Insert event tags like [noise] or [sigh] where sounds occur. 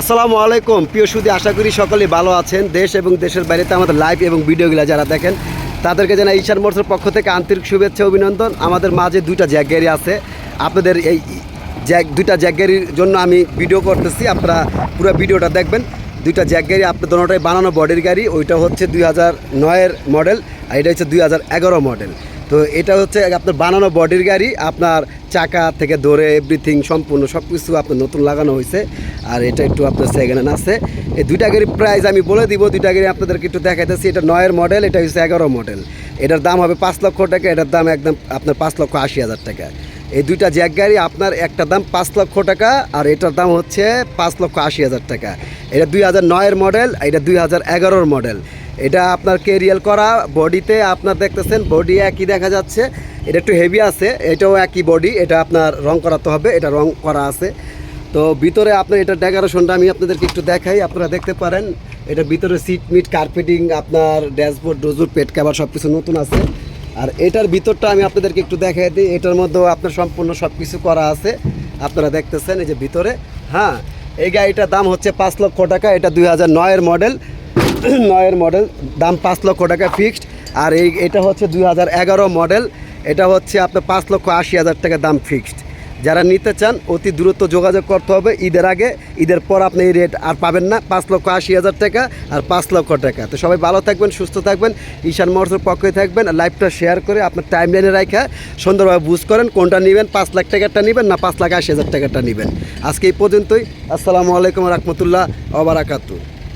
আসসালামু আলাইকুম। প্রিয় সুদী, আশা করি সকলেই ভালো আছেন। দেশ এবং দেশের বাইরেতে আমাদের লাইভ এবং ভিডিওগুলো যারা দেখেন, তাদেরকে জানাই ঈশান মোটরসের পক্ষ থেকে আন্তরিক শুভেচ্ছা, অভিনন্দন। আমাদের মাঝে দুইটা জ্যাক গাড়ি আছে। আপনাদের এই জ্যাক, দুইটা জ্যাক গাড়ির জন্য আমি ভিডিও করতেছি। আপনারা পুরো ভিডিওটা দেখবেন। দুইটা জ্যাক গাড়ি আপনার দোনোটাই বানানো বডির গাড়ি। ওইটা হচ্ছে দুই হাজার নয়ের মডেল আর এটা হচ্ছে দুই হাজার এগারো মডেল তো এটা হচ্ছে আপনার বানানো বডির গাড়ি, আপনার চাকা থেকে ধরে এভরিথিং সম্পূর্ণ সব কিছু আপনার নতুন লাগানো হয়েছে। আর এটা একটু আপনার সেকেন্ড আছে। এই দুইটা গাড়ির প্রাইস আমি বলে দিব, দুইটা গাড়ি আপনাদেরকে একটু দেখাইতেছি। এটা নয়ের মডেল এটা হচ্ছে এগারো মডেল এটার দাম হবে পাঁচ লক্ষ টাকা, এটার দাম একদম আপনার পাঁচ লক্ষ আশি হাজার টাকা। এই দুইটা জ্যাক গাড়ি, আপনার একটা দাম পাঁচ লক্ষ টাকা, আর এটার দাম হচ্ছে পাঁচ লক্ষ আশি হাজার টাকা। এটা দুই হাজার নয়ের মডেল এটা দুই হাজার এগারোর মডেল এটা আপনার কেরিয়াল করা বডিতে আপনার দেখতেছেন, বডি একই দেখা যাচ্ছে। এটা একটু হেভি আছে, এটাও একই বডি এটা আপনার রং করাতে হবে, এটা রং করা আছে। তো ভিতরে আপনার এটা ডেকোরেশনটা আমি আপনাদেরকে একটু দেখাই, আপনারা দেখতে পারেন। এটা ভিতরে সিট মিট কার্পেটিং আপনার ড্যাশবোর্ড ডোজুর পেট কাভার সব কিছু নতুন আছে। আর এটার ভিতরটা আমি আপনাদেরকে একটু দেখাই দিই, এটার মধ্যেও আপনার সম্পূর্ণ সব কিছু করা আছে। আপনারা দেখতেছেন এই যে ভিতরে। হ্যাঁ এই গাড়িটার দাম হচ্ছে পাঁচ লক্ষ টাকা, এটা দুই হাজার নয়ের মডেল [clears throat] নয়ের মডেল দাম পাঁচ লক্ষ টাকা ফিক্সড আর এই এটা হচ্ছে দুই হাজার এগারো মডেল এটা হচ্ছে আপনার পাঁচ লক্ষ আশি হাজার টাকা দাম ফিক্সড যারা নিতে চান, অতি দ্রুত যোগাযোগ করতে হবে, ঈদের আগে, ঈদের পর আপনি এই রেট আর পাবেন না, পাঁচ লক্ষ আশি হাজার টাকা আর পাঁচ লক্ষ টাকা। তো সবাই ভালো থাকবেন, সুস্থ থাকবেন, ঈশান মোটরসের পক্ষে থাকবেন আর লাইভটা শেয়ার করে আপনার টাইম লাইনে রাখা সুন্দরভাবে বুঝ করেন, কোনটা নেবেন, পাঁচ লাখ টাকারটা নেবেন না পাঁচ লাখ আশি হাজার টাকাটা নেবেন। আজকে এই পর্যন্তই, আসসালামু আলাইকুম রহমতুল্লাহ ওবরাকাতু